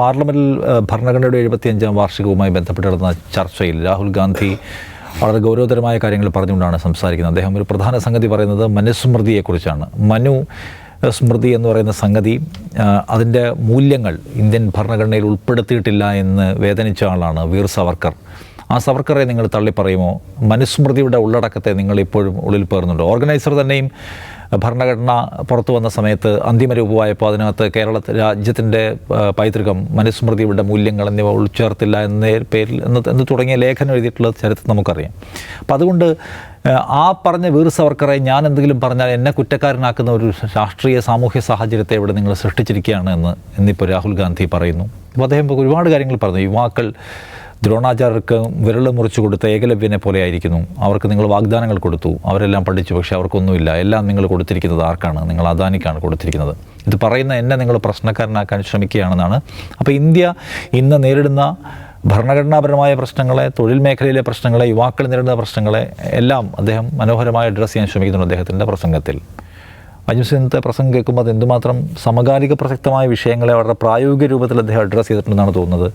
പാർലമെന്റിൽ ഭരണഘടനയുടെ എഴുപത്തിയഞ്ചാം വാർഷികവുമായി ബന്ധപ്പെട്ട് നടന്ന ചർച്ചയിൽ രാഹുൽ ഗാന്ധി വളരെ ഗൗരവതരമായ കാര്യങ്ങൾ പറഞ്ഞുകൊണ്ടാണ് സംസാരിക്കുന്നത്. അദ്ദേഹം ഒരു പ്രധാന സംഗതി പറയുന്നത് മനുസ്മൃതിയെക്കുറിച്ചാണ് മനു സ്മൃതി എന്ന് പറയുന്ന സംഗതി അതിന്റെ മൂല്യങ്ങൾ ഇന്ത്യൻ ഭരണഘടനയിൽ ഉൾപ്പെടുത്തിയിട്ടില്ല എന്ന് വേദനിച്ച ആളാണ് വീർ സവർക്കർ. ആ സവർക്കറെ നിങ്ങൾ തള്ളിപ്പറയുമോ? മനുസ്മൃതിയുടെ ഉള്ളടക്കത്തെ നിങ്ങൾ ഇപ്പോഴും ഉള്ളിൽ പേറുന്നുണ്ടോ? ഓർഗനൈസർ തന്നെയും ഭരണഘടന പുറത്തു വന്ന സമയത്ത് അന്തിമ രൂപമായപ്പോൾ അതിനകത്ത് കേരള രാജ്യത്തിന്റെ പൈതൃകം മനുസ്മൃതിയുടെ മൂല്യങ്ങൾ എന്നിവ ഉൾച്ചേർത്തില്ല എന്ന പേരിൽ എന്ന് എന്ന് തുടങ്ങിയ ലേഖനം എഴുതിയിട്ടുള്ള ചരിത്രം നമുക്കറിയാം. അപ്പം അതുകൊണ്ട് ആ പറഞ്ഞ വീർ സവർക്കറെ ഞാൻ എന്തെങ്കിലും പറഞ്ഞാൽ എന്നെ കുറ്റക്കാരനാക്കുന്ന ഒരു രാഷ്ട്രീയ സാമൂഹ്യ സാഹചര്യത്തെ ഇവിടെ നിങ്ങൾ സൃഷ്ടിച്ചിരിക്കുകയാണ് എന്ന് എന്നിപ്പോൾ രാഹുൽ ഗാന്ധി പറയുന്നു. അപ്പോൾ അദ്ദേഹം ഒരുപാട് കാര്യങ്ങൾ പറഞ്ഞു. യുവാക്കൾ ദ്രോണാചാര്യർക്ക് വിരൽ മുറിച്ചു കൊടുത്ത ഏകലവ്യനെ പോലെ ആയിരിക്കുന്നു അവർക്ക് നിങ്ങൾ വാഗ്ദാനങ്ങൾ കൊടുത്തു. അവരെല്ലാം പഠിച്ചു. പക്ഷേ അവർക്കൊന്നുമില്ല. എല്ലാം നിങ്ങൾ കൊടുത്തിരിക്കുന്നത് ആർക്കാണ്? നിങ്ങൾ അദാനിക്കാണ് കൊടുത്തിരിക്കുന്നത്. ഇത് പറയുന്ന എന്നെ നിങ്ങൾ പ്രശ്നക്കാരനാക്കാൻ ശ്രമിക്കുകയാണെന്നാണ്. അപ്പോൾ ഇന്ത്യ ഇന്ന് നേരിടുന്ന ഭരണഘടനാപരമായ പ്രശ്നങ്ങളെ തൊഴിൽ മേഖലയിലെ പ്രശ്നങ്ങളെ യുവാക്കൾ നേരിടുന്ന പ്രശ്നങ്ങളെ എല്ലാം അദ്ദേഹം മനോഹരമായി അഡ്രസ്സ് ചെയ്യാൻ ശ്രമിക്കുന്നുണ്ട് അദ്ദേഹത്തിന്റെ പ്രസംഗത്തിൽ. അജിംസിനത്തെ പ്രസംഗം കേൾക്കുമ്പോൾ അത് എന്തുമാത്രം സമകാലിക പ്രസക്തമായ വിഷയങ്ങളെ വളരെ പ്രായോഗിക രൂപത്തിൽ അദ്ദേഹം അഡ്രസ്സ് ചെയ്തിട്ടുണ്ടെന്നാണ് തോന്നുന്നത്.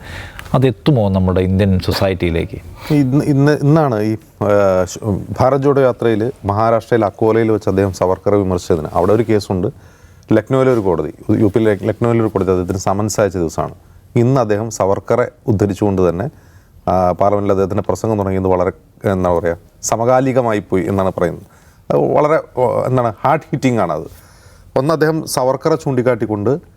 അത് എത്തുമോ നമ്മുടെ ഇന്ത്യൻ സൊസൈറ്റിയിലേക്ക്? ഇന്ന് ഇന്ന് ഇന്നാണ് ഈ ഭാരത് ജോഡോ യാത്രയിൽ മഹാരാഷ്ട്രയിൽ അക്കോലയിൽ വെച്ച് അദ്ദേഹം സവർക്കറെ വിമർശിച്ചതിന്. അവിടെ ഒരു കേസുണ്ട്. ലക്നൌവിലെ ഒരു കോടതി. യു പിയിലെ ലക്നൌവിലെ ഒരു കോടതി അദ്ദേഹത്തിന് സമൻസ് അയച്ച ദിവസമാണ്. ഇന്ന് അദ്ദേഹം സവർക്കറെ ഉദ്ധരിച്ചുകൊണ്ട് തന്നെ പാർലമെന്റിൽ അദ്ദേഹത്തിന്റെ പ്രസംഗം തുടങ്ങിയത് വളരെ എന്താ പറയുക സമകാലികമായി പോയി എന്നാണ് പറയുന്നത്. വളരെ എന്താണ് ഹാർഡ് ഹിറ്റിംഗ് ആണ് അത് ഒന്ന് അദ്ദേഹം സവർക്കറെ ചൂണ്ടിക്കാട്ടിക്കൊണ്ട്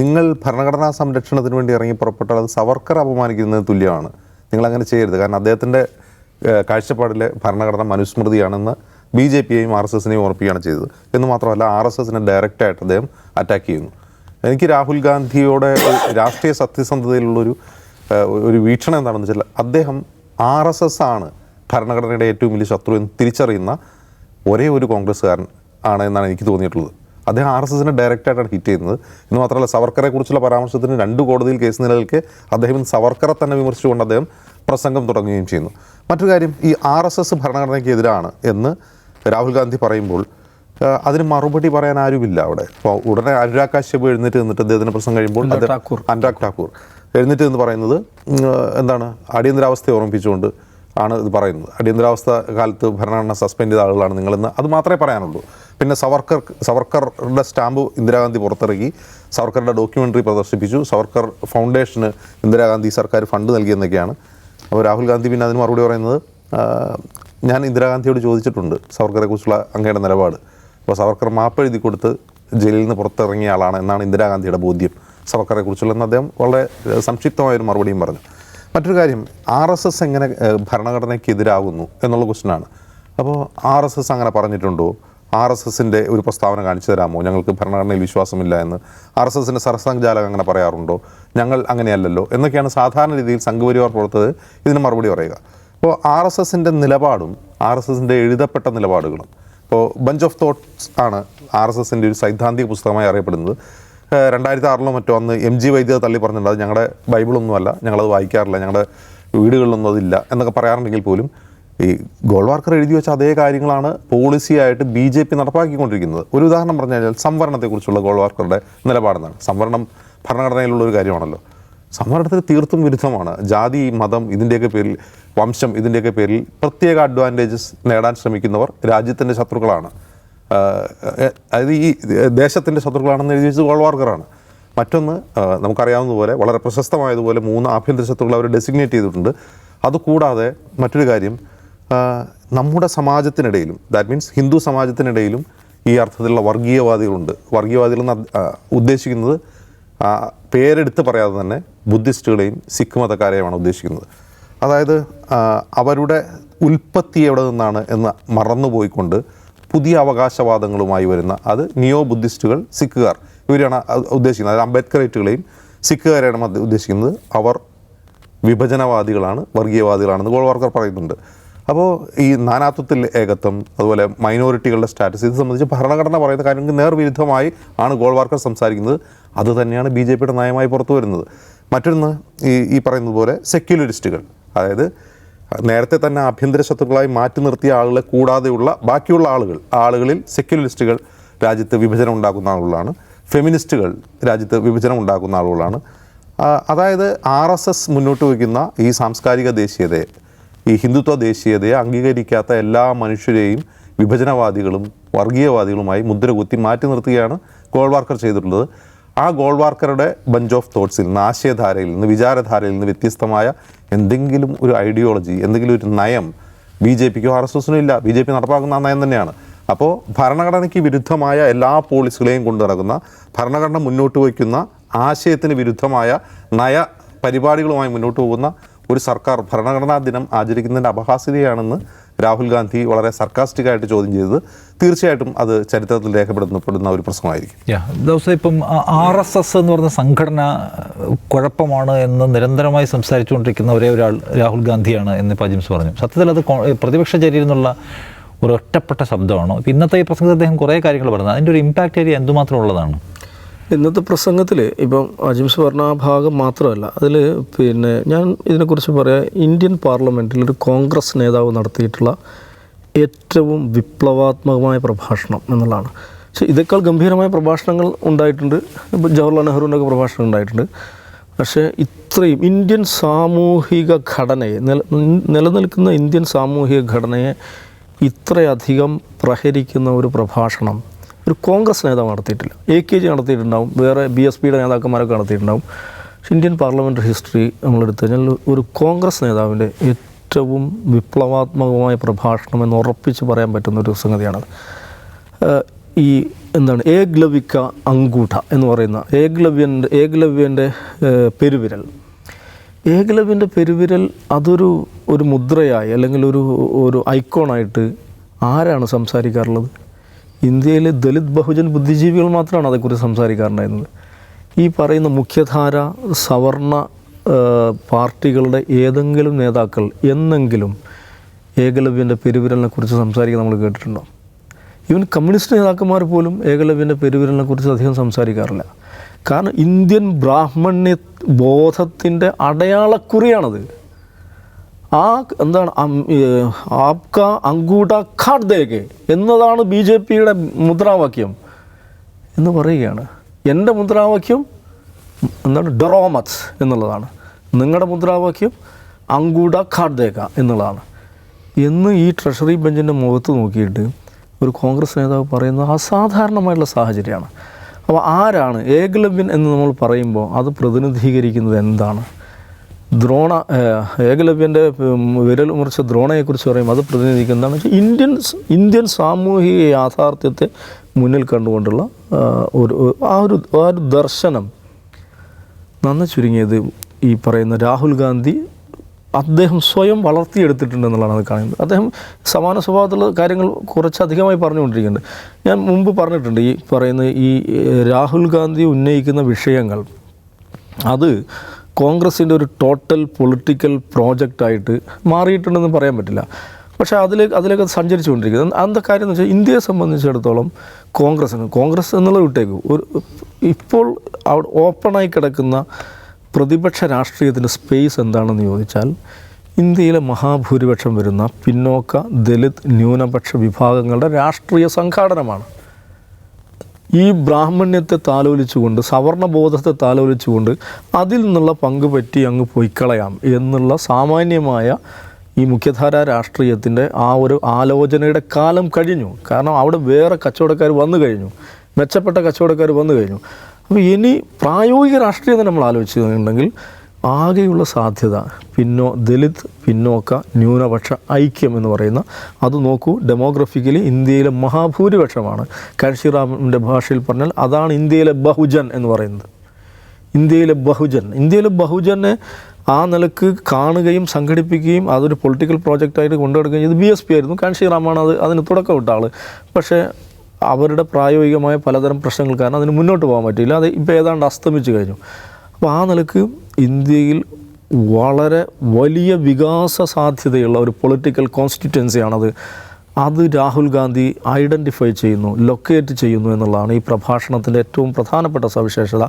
നിങ്ങൾ ഭരണഘടനാ സംരക്ഷണത്തിന് വേണ്ടി ഇറങ്ങി പുറപ്പെട്ടാൽ അത് സവർക്കർ അപമാനിക്കുന്നതിന് തുല്യമാണ്. നിങ്ങൾ അങ്ങനെ ചെയ്യരുത്. കാരണം അദ്ദേഹത്തിന്റെ കാഴ്ചപ്പാടിലെ ഭരണഘടന മനുസ്മൃതിയാണെന്ന് ബി ജെ പിയെയും ആർ എസ് എസിനെയും ഓർപ്പിക്കുകയാണ് ചെയ്തത്. എന്ന് മാത്രമല്ല ആർ എസ് എസിനെ ഡയറക്റ്റായിട്ട് അദ്ദേഹം അറ്റാക്ക് ചെയ്യുന്നു. എനിക്ക് രാഹുൽ ഗാന്ധിയുടെ രാഷ്ട്രീയ സത്യസന്ധതയിലുള്ളൊരു ഒരു വീക്ഷണം എന്താണെന്ന് വെച്ചാൽ അദ്ദേഹം ആർ എസ് എസ് ആണ് ഭരണഘടനയുടെ ഏറ്റവും വലിയ ശത്രു എന്ന് തിരിച്ചറിയുന്ന ഒരേ ഒരു കോൺഗ്രസ്സുകാരൻ ആണ് എന്നാണ് എനിക്ക് തോന്നിയിട്ടുള്ളത്. അദ്ദേഹം ആർ എസ് എസിനെ ഡയറക്റ്റായിട്ടാണ് ഹിറ്റ് ചെയ്യുന്നത്. എന്ന് മാത്രമല്ല സവർക്കറെ കുറിച്ചുള്ള പരാമർശത്തിന് രണ്ട് കോടതിയിൽ കേസ് നിലനിൽക്കെ അദ്ദേഹം സവർക്കറെ തന്നെ വിമർശിച്ചുകൊണ്ട് അദ്ദേഹം പ്രസംഗം തുടങ്ങുകയും ചെയ്യുന്നു. മറ്റൊരു കാര്യം ഈ ആർ എസ് എസ് ഭരണഘടനയ്ക്ക് എതിരാണ് എന്ന് രാഹുൽ ഗാന്ധി പറയുമ്പോൾ അതിന് മറുപടി പറയാൻ ആരുമില്ല അവിടെ. അപ്പോൾ ഉടനെ അനുരാഗ് കാശ്യപ് എഴുന്നേറ്റ് നിന്നിട്ട് അദ്ദേഹത്തിന് പ്രസംഗം കഴിയുമ്പോൾ അനുരാഗ് ഠാക്കൂർ. എഴുന്നേറ്റ് എന്ന് പറയുന്നത് എന്താണ് അടിയന്തരാവസ്ഥയെ ഓർമ്മിപ്പിച്ചുകൊണ്ട് ആണ് ഇത് പറയുന്നത്. അടിയന്തരാവസ്ഥ കാലത്ത് ഭരണഘടന സസ്പെൻഡ് ചെയ്ത ആളുകളാണ് നിങ്ങളെന്ന്. അത് മാത്രമേ പറയാനുള്ളൂ. പിന്നെ സവർക്കർ സവർക്കറുടെ സ്റ്റാമ്പ് ഇന്ദിരാഗാന്ധി പുറത്തിറക്കി. സവർക്കറുടെ ഡോക്യുമെന്ററി പ്രദർശിപ്പിച്ചു. സവർക്കർ ഫൗണ്ടേഷന് ഇന്ദിരാഗാന്ധി സർക്കാർ ഫണ്ട് നൽകിയെന്നൊക്കെയാണ്. അപ്പോൾ രാഹുൽ ഗാന്ധി പിന്നെ അതിന് മറുപടി പറയുന്നത് ഞാൻ ഇന്ദിരാഗാന്ധിയോട് ചോദിച്ചിട്ടുണ്ട് സവർക്കറെക്കുറിച്ചുള്ള അങ്ങയുടെ നിലപാട്. അപ്പോൾ സവർക്കർ മാപ്പ് എഴുതി കൊടുത്ത് ജയിലിൽ നിന്ന് പുറത്തിറങ്ങിയ ആളാണ് എന്നാണ് ഇന്ദിരാഗാന്ധിയുടെ ബോധ്യം. സവർക്കറെ കുറിച്ചുള്ള എന്ന് അദ്ദേഹം വളരെ സംക്ഷിപ്തമായൊരു മറുപടിയും പറഞ്ഞു. മറ്റൊരു കാര്യം ആർ എസ് എസ് എങ്ങനെ ഭരണഘടനയ്ക്കെതിരാകുന്നു എന്നുള്ള ക്വസ്റ്റ്യനാണ് അപ്പോൾ ആർ എസ് എസ് അങ്ങനെ പറഞ്ഞിട്ടുണ്ടോ? ആർ എസ് എസിന്റെ ഒരു പ്രസ്താവന കാണിച്ചു തരാമോ? ഞങ്ങൾക്ക് ഭരണഘടനയിൽ വിശ്വാസമില്ല എന്ന്. ആർ എസ് എസിന്റെ സർസംഘചാലകം അങ്ങനെ പറയാറുണ്ടോ? ഞങ്ങൾ അങ്ങനെയല്ലല്ലോ. എന്നൊക്കെയാണ് സാധാരണ രീതിയിൽ സംഘപരിവാർ പുറത്തത് ഇതിന് മറുപടി പറയുക. അപ്പോൾ ആർ എസ് എസിന്റെ നിലപാടും ആർ എസ് എസിന്റെ എഴുതപ്പെട്ട നിലപാടുകളും ഇപ്പോൾ ബഞ്ച് ഓഫ് തോട്ട്സ് ആണ് ആർ എസ് എസിന്റെ ഒരു സൈദ്ധാന്തിക പുസ്തകമായി അറിയപ്പെടുന്നത്. രണ്ടായിരത്തി ആറിലോ മറ്റോ അന്ന് എം ജി വൈദ്യത തള്ളി പറഞ്ഞിട്ടുണ്ട്. അത് ഞങ്ങളുടെ ബൈബിളൊന്നുമല്ല. ഞങ്ങളത് വായിക്കാറില്ല. ഞങ്ങളുടെ വീടുകളിലൊന്നും അതില്ല എന്നൊക്കെ പറയാറുണ്ടെങ്കിൽ പോലും ഈ ഗോൾവാർക്കർ എഴുതി വെച്ച അതേ കാര്യങ്ങളാണ് പോളിസിയായിട്ട് ബി ജെ പി നടപ്പാക്കിക്കൊണ്ടിരിക്കുന്നത്. ഒരു ഉദാഹരണം പറഞ്ഞു കഴിഞ്ഞാൽ സംവരണത്തെക്കുറിച്ചുള്ള ഗോൾവാർക്കറുടെ നിലപാടെന്നാണ്. സംവരണം ഭരണഘടനയിലുള്ള ഒരു കാര്യമാണല്ലോ. സംവരണത്തിന് തീർത്തും വിരുദ്ധമാണ്. ജാതി മതം ഇതിന്റെയൊക്കെ പേരിൽ വംശം ഇതിന്റെയൊക്കെ പേരിൽ പ്രത്യേക അഡ്വാന്റേജസ് നേടാൻ ശ്രമിക്കുന്നവർ രാജ്യത്തിന്റെ ശത്രുക്കളാണ്. അതായത് ഈ ദേശത്തിന്റെ ശത്രുക്കളാണെന്ന് എഴുതി വെച്ചത് ഗോൾവാർക്കറാണ് മറ്റൊന്ന് നമുക്കറിയാവുന്നതുപോലെ വളരെ പ്രശസ്തമായതുപോലെ മൂന്ന് ആഭ്യന്തര ശത്രുക്കൾ അവർ ഡെസിഗ്നേറ്റ് ചെയ്തിട്ടുണ്ട്. അതുകൂടാതെ മറ്റൊരു കാര്യം നമ്മുടെ സമാജത്തിനിടയിലും ദാറ്റ് മീൻസ് ഹിന്ദു സമാജത്തിനിടയിലും ഈ അർത്ഥത്തിലുള്ള വർഗീയവാദികളുണ്ട്. അത്- ഉദ്ദേശിക്കുന്നത് പേരെടുത്ത് പറയാതെ തന്നെ ബുദ്ധിസ്റ്റുകളെയും സിഖ് മതക്കാരെയുമാണ് ഉദ്ദേശിക്കുന്നത്. അതായത് അവരുടെ ഉൽപ്പത്തി എവിടെ നിന്നാണ് എന്ന് മറന്നുപോയിക്കൊണ്ട് പുതിയ അവകാശവാദങ്ങളുമായി വരുന്ന അത് നിയോ ബുദ്ധിസ്റ്റുകൾ സിഖുകാർ ഇവരാണ് ഉദ്ദേശിക്കുന്നത്. അതായത് അംബേദ്കറേറ്റുകളെയും സിഖുകാരെയാണ് ഉദ്ദേശിക്കുന്നത്. അവർ വിഭജനവാദികളാണ് വർഗീയവാദികളാണെന്ന് ഗോൾവാർക്കർ പറയുന്നുണ്ട്. അപ്പോൾ ഈ നാനാത്വത്തിൽ ഏകത്വം അതുപോലെ മൈനോറിറ്റികളുടെ സ്റ്റാറ്റസ് ഇത് സംബന്ധിച്ച് ഭരണഘടന പറയുന്ന കാര്യങ്ങൾക്ക് നേർവിരുദ്ധമായി ആണ് ഗോൾവാർക്കർ സംസാരിക്കുന്നത്. അത് തന്നെയാണ് ബി ജെ പിയുടെ നയമായി പുറത്തു വരുന്നത്. മറ്റൊന്ന് ഈ ഈ പറയുന്നത് പോലെ സെക്യുലറിസ്റ്റുകൾ അതായത് നേരത്തെ തന്നെ ആഭ്യന്തര ശത്രുക്കളായി മാറ്റി നിർത്തിയ ആളുകളെ കൂടാതെയുള്ള ബാക്കിയുള്ള ആളുകൾ ആളുകളിൽ സെക്യുലറിസ്റ്റുകൾ രാജ്യത്ത് വിഭജനം ഉണ്ടാക്കുന്ന ആളുകളാണ് ഫെമിനിസ്റ്റുകൾ രാജ്യത്ത് വിഭജനം ഉണ്ടാക്കുന്ന ആളുകളാണ്. അതായത് ആർ എസ് എസ് മുന്നോട്ട് വയ്ക്കുന്ന ഈ സാംസ്കാരിക ദേശീയതയെ ഈ ഹിന്ദുത്വ ദേശീയതയെ അംഗീകരിക്കാത്ത എല്ലാ മനുഷ്യരെയും വിഭജനവാദികളും വർഗീയവാദികളുമായി മുദ്ര കുത്തി മാറ്റി നിർത്തുകയാണ് ഗോൾവാർക്കർ ചെയ്തിട്ടുള്ളത്. ആ ഗോൾവാർക്കറുടെ ബഞ്ച് ഓഫ് തോട്ട്സിൽ നിന്ന് ആശയധാരയിൽ നിന്ന് വിചാരധാരയിൽ നിന്ന് വ്യത്യസ്തമായ എന്തെങ്കിലും ഒരു ഐഡിയോളജി എന്തെങ്കിലും ഒരു നയം ബി ജെ പിക്കോ ആർ എസ് എസിനും ഇല്ല. ബി ജെ പി നടപ്പാക്കുന്ന ആ നയം തന്നെയാണ്. അപ്പോൾ ഭരണഘടനയ്ക്ക് വിരുദ്ധമായ എല്ലാ പോളിസികളെയും കൊണ്ടു ഭരണഘടന മുന്നോട്ട് വയ്ക്കുന്ന ആശയത്തിന് വിരുദ്ധമായ നയ പരിപാടികളുമായി മുന്നോട്ട് പോകുന്ന ഒരു സർക്കാർ ഭരണഘടനാ ദിനം ആചരിക്കുന്നതിന്റെ അപഹാസ്യതയാണെന്ന് രാഹുൽ ഗാന്ധി വളരെ സർക്കാസ്റ്റിക്കായിട്ട് ചോദ്യം ചെയ്തത്. തീർച്ചയായിട്ടും അത് ചരിത്രത്തിൽ രേഖപ്പെടുത്തപ്പെടുന്ന ഒരു പ്രശ്നമായിരിക്കും. ദിവസം ഇപ്പം ആർ എസ് എസ് എന്ന് പറഞ്ഞ സംഘടന കുഴപ്പമാണ് എന്ന് നിരന്തരമായി സംസാരിച്ചുകൊണ്ടിരിക്കുന്ന ഒരേ ഒരാൾ രാഹുൽ ഗാന്ധിയാണ് എന്ന് പജിംസ് പറഞ്ഞു. സത്യത്തിൽ അത് പ്രതിപക്ഷ ചരിയിൽ നിന്നുള്ള ഒരു ഒറ്റപ്പെട്ട ശബ്ദമാണോ? ഇന്നത്തെ ഈ പ്രസംഗത്തിൽ അദ്ദേഹം കുറേ കാര്യങ്ങൾ പറഞ്ഞത് അതിന്റെ ഒരു ഇമ്പാക്റ്റ് ഏരിയ എന്തുമാത്രം ഉള്ളതാണ്? ഇന്നത്തെ പ്രസംഗത്തിൽ ഇപ്പം അജിംസ് പറഞ്ഞ ആ ഭാഗം മാത്രമല്ല അതിൽ പിന്നെ ഞാൻ ഇതിനെക്കുറിച്ച് പറയാം. ഇന്ത്യൻ പാർലമെന്റിൽ ഒരു കോൺഗ്രസ് നേതാവ് നടത്തിയിട്ടുള്ള ഏറ്റവും വിപ്ലവാത്മകമായ പ്രഭാഷണം എന്നുള്ളതാണ്. പക്ഷേ ഇതേക്കാൾ ഗംഭീരമായ പ്രഭാഷണങ്ങൾ ഉണ്ടായിട്ടുണ്ട്. ഇപ്പം ജവഹർലാൽ നെഹ്റുവിന്റെ ഒക്കെ പ്രഭാഷണം ഉണ്ടായിട്ടുണ്ട്. പക്ഷേ ഇത്രയും ഇന്ത്യൻ സാമൂഹിക ഘടനയെ നില നിലനിൽക്കുന്ന ഇന്ത്യൻ സാമൂഹിക ഘടനയെ ഇത്രയധികം പ്രഹരിക്കുന്ന ഒരു പ്രഭാഷണം ഒരു കോൺഗ്രസ് നേതാവ് നടത്തിയിട്ടില്ല. എ കെ ജി നടത്തിയിട്ടുണ്ടാവും. വേറെ ബി എസ് പിയുടെ നേതാക്കന്മാരൊക്കെ നടത്തിയിട്ടുണ്ടാവും. ഇന്ത്യൻ പാർലമെന്ററി ഹിസ്റ്ററി നമ്മളെടുത്തു കഴിഞ്ഞാൽ ഒരു കോൺഗ്രസ് നേതാവിന്റെ ഏറ്റവും വിപ്ലവാത്മകമായ പ്രഭാഷണം എന്ന് ഉറപ്പിച്ച് പറയാൻ പറ്റുന്ന ഒരു സംഗതിയാണത് ഈ എന്താണ് ഏഗ്ലവിക്ക അങ്കൂഠ എന്ന് പറയുന്ന ഏഗ്ലവ്യന്റെ ഏഗ്ലവ്യന്റെ പെരുവിരൽ. ഏകലവ്യന്റെ പെരുവിരൽ അതൊരു ഒരു മുദ്രയായി അല്ലെങ്കിൽ ഒരു ഒരു ഐക്കോണായിട്ട് ആരാണ് സംസാരിക്കാറുള്ളത്? ഇന്ത്യയിലെ ദലിത് ബഹുജൻ ബുദ്ധിജീവികൾ മാത്രമാണ് അതേക്കുറിച്ച് സംസാരിക്കാറുണ്ടായിരുന്നത്. ഈ പറയുന്ന മുഖ്യധാര സവർണ പാർട്ടികളുടെ ഏതെങ്കിലും നേതാക്കൾ എന്നെങ്കിലും ഏകലവ്യന്റെ പെരുവിരലിനെ കുറിച്ച് സംസാരിക്കാൻ നമ്മൾ കേട്ടിട്ടുണ്ടോ? ഈവൻ കമ്മ്യൂണിസ്റ്റ് നേതാക്കന്മാർ പോലും ഏകലവ്യന്റെ പെരുവിരലിനെ കുറിച്ച് അധികം സംസാരിക്കാറില്ല. കാരണം ഇന്ത്യൻ ബ്രാഹ്മണ്യ ബോധത്തിന്റെ അടയാളക്കുറിയാണത്. ആ എന്താണ് ആപ്ക അങ്കൂട്ട ഖാഡ് ദേഗെ എന്നതാണ് ബി ജെ പിയുടെ മുദ്രാവാക്യം എന്ന് പറയുകയാണ്. എന്റെ മുദ്രാവാക്യം എന്താണ്? ഡൊറോമത്ത് എന്നുള്ളതാണ്. നിങ്ങളുടെ മുദ്രാവാക്യം അങ്കൂഡ ഖാഡ്ദേക എന്നുള്ളതാണ്. എന്ന് ഈ ട്രഷറി ബെഞ്ചിന്റെ മുഖത്ത് നോക്കിയിട്ട് ഒരു കോൺഗ്രസ് നേതാവ് പറയുന്നത് അസാധാരണമായിട്ടുള്ള സാഹചര്യമാണ്. അപ്പോൾ ആരാണ്? ഏകലവ്യൻ എന്ന് നമ്മൾ പറയുമ്പോൾ അത് പ്രതിനിധീകരിക്കുന്നത് എന്താണ്? ദ്രോണ ഏകലവ്യന്റെ വിരൽ മുറിച്ച ദ്രോണയെക്കുറിച്ച് പറയുമ്പോൾ അത് പ്രതിനിധിക്കുന്നതാണ് വെച്ചാൽ ഇന്ത്യൻ ഇന്ത്യൻ സാമൂഹിക യാഥാർത്ഥ്യത്തെ മുന്നിൽ കണ്ടുകൊണ്ടുള്ള ഒരു ആ ഒരു ആ ഒരു ദർശനം നന്ന ചുരുങ്ങിയത് ഈ പറയുന്ന രാഹുൽ ഗാന്ധി അദ്ദേഹം സ്വയം വളർത്തിയെടുത്തിട്ടുണ്ട് എന്നുള്ളതാണ് അത് കാണുന്നത്. അദ്ദേഹം സമാന സ്വഭാവത്തിലുള്ള കാര്യങ്ങൾ കുറച്ചധികമായി പറഞ്ഞുകൊണ്ടിരിക്കുന്നുണ്ട്. ഞാൻ മുമ്പ് പറഞ്ഞിട്ടുണ്ട് ഈ പറയുന്ന ഈ രാഹുൽ ഗാന്ധി ഉന്നയിക്കുന്ന വിഷയങ്ങൾ. അത് കോൺഗ്രസിന്റെ ഒരു ടോട്ടൽ പൊളിറ്റിക്കൽ പ്രോജക്റ്റായിട്ട് മാറിയിട്ടുണ്ടെന്ന് പറയാൻ പറ്റില്ല. പക്ഷേ അതിലേക്ക് അതിലേക്ക് അത് സഞ്ചരിച്ചുകൊണ്ടിരിക്കുന്നത് എന്താ കാര്യം എന്ന് വെച്ചാൽ ഇന്ത്യയെ സംബന്ധിച്ചിടത്തോളം കോൺഗ്രസ്സിന് കോൺഗ്രസ് എന്നുള്ളത് വിട്ടേക്കും. ഒരു ഇപ്പോൾ അവിടെ ഓപ്പണായി കിടക്കുന്ന പ്രതിപക്ഷ രാഷ്ട്രീയത്തിന്റെ സ്പേസ് എന്താണെന്ന് ചോദിച്ചാൽ ഇന്ത്യയിലെ മഹാഭൂരിപക്ഷം വരുന്ന പിന്നോക്ക ദലിത് ന്യൂനപക്ഷ വിഭാഗങ്ങളുടെ രാഷ്ട്രീയ സംഘാടനമാണ്. ഈ ബ്രാഹ്മണ്യത്തെ താലോലിച്ചുകൊണ്ട് സവർണ ബോധത്തെ താലോലിച്ചുകൊണ്ട് അതിൽ നിന്നുള്ള പങ്ക് പറ്റി അങ്ങ് പൊയ്ക്കളയാം എന്നുള്ള സാമാന്യമായ ഈ മുഖ്യധാര രാഷ്ട്രീയത്തിന്റെ ആ ഒരു ആലോചനയുടെ കാലം കഴിഞ്ഞു. കാരണം അവിടെ വേറെ കച്ചവടക്കാർ വന്നു കഴിഞ്ഞു. മെച്ചപ്പെട്ട കച്ചവടക്കാർ വന്നു കഴിഞ്ഞു. അപ്പോൾ ഇനി പ്രായോഗിക രാഷ്ട്രീയം തന്നെ നമ്മൾ ആലോചിച്ചിട്ടുണ്ടെങ്കിൽ ആകെയുള്ള സാധ്യത പിന്നോ ദലിത് പിന്നോക്ക ന്യൂനപക്ഷ ഐക്യം എന്ന് പറയുന്ന അത് നോക്കൂ ഡെമോഗ്രഫിക്കലി ഇന്ത്യയിലെ മഹാഭൂരിപക്ഷമാണ്. കാൻഷിറാമിന്റെ ഭാഷയിൽ പറഞ്ഞാൽ അതാണ് ഇന്ത്യയിലെ ബഹുജൻ എന്ന് പറയുന്നത്. ഇന്ത്യയിലെ ബഹുജൻ. ഇന്ത്യയിലെ ബഹുജനെ ആ നിലയ്ക്ക് കാണുകയും സംഘടിപ്പിക്കുകയും അതൊരു പൊളിറ്റിക്കൽ പ്രോജക്റ്റായിട്ട് കൊണ്ടുനടക്കുകയും ചെയ്ത് ബി എസ് പി ആയിരുന്നു. കാൻഷിറാമാണ് അത് അതിന് തുടക്കം വിട്ട ആൾ പക്ഷേ അവരുടെ പ്രായോഗികമായ പലതരം പ്രശ്നങ്ങൾ കാരണം അതിന് മുന്നോട്ട് പോകാൻ പറ്റിയില്ല. അത് ഇപ്പോൾ ഏതാണ്ട് അസ്തമിച്ച് കഴിഞ്ഞു. അപ്പോൾ ആ നിലയ്ക്ക് ഇന്ത്യയിൽ വളരെ വലിയ വികാസ സാധ്യതയുള്ള ഒരു പൊളിറ്റിക്കൽ കോൺസ്റ്റിറ്റ്യുവൻസിയാണത് അത് രാഹുൽ ഗാന്ധി ഐഡന്റിഫൈ ചെയ്യുന്നു ലൊക്കേറ്റ് ചെയ്യുന്നു എന്നുള്ളതാണ് ഈ പ്രഭാഷണത്തിന്റെ ഏറ്റവും പ്രധാനപ്പെട്ട സവിശേഷത.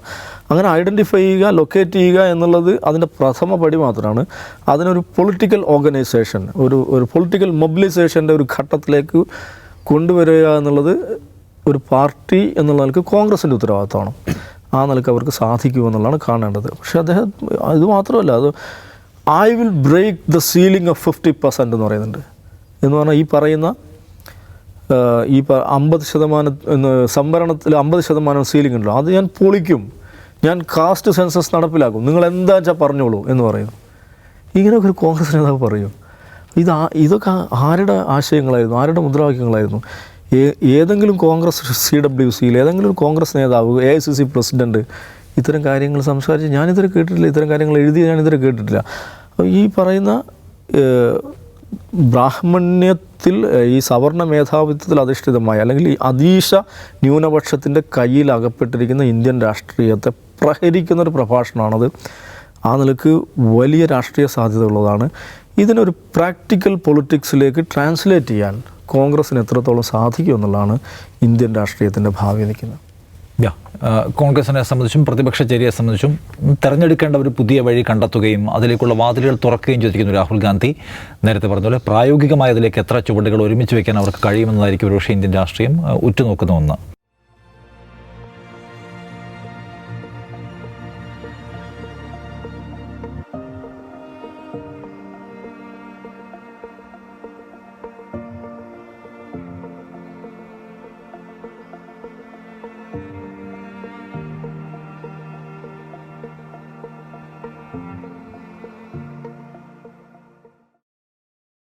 അങ്ങനെ ഐഡന്റിഫൈ ചെയ്യുക ലൊക്കേറ്റ് ചെയ്യുക എന്നുള്ളത് അതിന്റെ പ്രഥമ പടി മാത്രമാണ്. അതിനൊരു പൊളിറ്റിക്കൽ ഓർഗനൈസേഷൻ ഒരു ഒരു പൊളിറ്റിക്കൽ മൊബിലൈസേഷന്റെ ഒരു ഘട്ടത്തിലേക്ക് കൊണ്ടുവരിക എന്നുള്ളത് ഒരു പാർട്ടി എന്നുള്ള നിലയ്ക്ക് കോൺഗ്രസിന്റെ ഉത്തരവാദിത്തമാണ്. ആ നിലയ്ക്ക് അവർക്ക് സാധിക്കുമെന്നുള്ളതാണ് കാണേണ്ടത്. പക്ഷേ അദ്ദേഹം ഇത് മാത്രമല്ല അത് I will break the ceiling of fifty percent എന്ന് പറയുന്നുണ്ട്. എന്ന് പറഞ്ഞാൽ ഈ പറയുന്ന ഈ അമ്പത് ശതമാനം സംവരണത്തിൽ അമ്പത് ശതമാനം സീലിംഗ് ഉണ്ടല്ലോ. അത് ഞാൻ പൊളിക്കും. ഞാൻ കാസ്റ്റ് സെൻസസ് നടപ്പിലാക്കും. നിങ്ങൾ എന്താ വെച്ചാൽ പറഞ്ഞോളൂ എന്ന് പറയുന്നു. ഇങ്ങനെയൊക്കെ ഒരു കോൺഗ്രസ് നേതാവ് പറയും. ഇത് ഇതൊക്കെ ആരുടെ ആശയങ്ങളായിരുന്നു? ആരുടെ മുദ്രാവാക്യങ്ങളായിരുന്നു? ഏതെങ്കിലും കോൺഗ്രസ് സി ഡബ്ല്യു സിയിൽ ഏതെങ്കിലും കോൺഗ്രസ് നേതാവ് A I C C president ഇത്തരം കാര്യങ്ങൾ സംസാരിച്ച് ഞാനിതുവരെ കേട്ടിട്ടില്ല ഇത്തരം കാര്യങ്ങൾ എഴുതി ഞാനിതുവരെ കേട്ടിട്ടില്ല. ഈ പറയുന്ന ബ്രാഹ്മണ്യത്തിൽ ഈ സവർണ മേധാവിത്വത്തിൽ അധിഷ്ഠിതമായ അല്ലെങ്കിൽ ഈ അതീശ ന്യൂനപക്ഷത്തിന്റെ കയ്യിൽ അകപ്പെട്ടിരിക്കുന്ന ഇന്ത്യൻ രാഷ്ട്രീയത്തെ പ്രഹരിക്കുന്ന ഒരു പ്രഭാഷണമാണത്. ആ നിലയ്ക്ക് വലിയ രാഷ്ട്രീയ സാധ്യത സാധ്യതയുള്ളതാണ്. ഇതിനൊരു പ്രാക്ടിക്കൽ പൊളിറ്റിക്സിലേക്ക് ട്രാൻസ്ലേറ്റ് ചെയ്യാൻ കോൺഗ്രസ്സിന് എത്രത്തോളം സാധിക്കും എന്നുള്ളതാണ് ഇന്ത്യൻ രാഷ്ട്രീയത്തിന്റെ ഭാവി നിൽക്കുന്നത്. കോൺഗ്രസിനെ സംബന്ധിച്ചും പ്രതിപക്ഷ ചേരിയെ സംബന്ധിച്ചും തെരഞ്ഞെടുക്കേണ്ട ഒരു പുതിയ വഴി കണ്ടെത്തുകയും അതിലേക്കുള്ള വാതിലുകൾ തുറക്കുകയും ചെയ്തിരിക്കുന്നു രാഹുൽ ഗാന്ധി നേരത്തെ പറഞ്ഞ പോലെ അതിലേക്ക് എത്ര ചുവടുകൾ ഒരുമിച്ച് വയ്ക്കാൻ അവർക്ക് കഴിയുമെന്നതായിരിക്കും ഒരുപക്ഷെ ഇന്ത്യൻ രാഷ്ട്രീയം ഉറ്റുനോക്കുന്ന ഒന്ന്.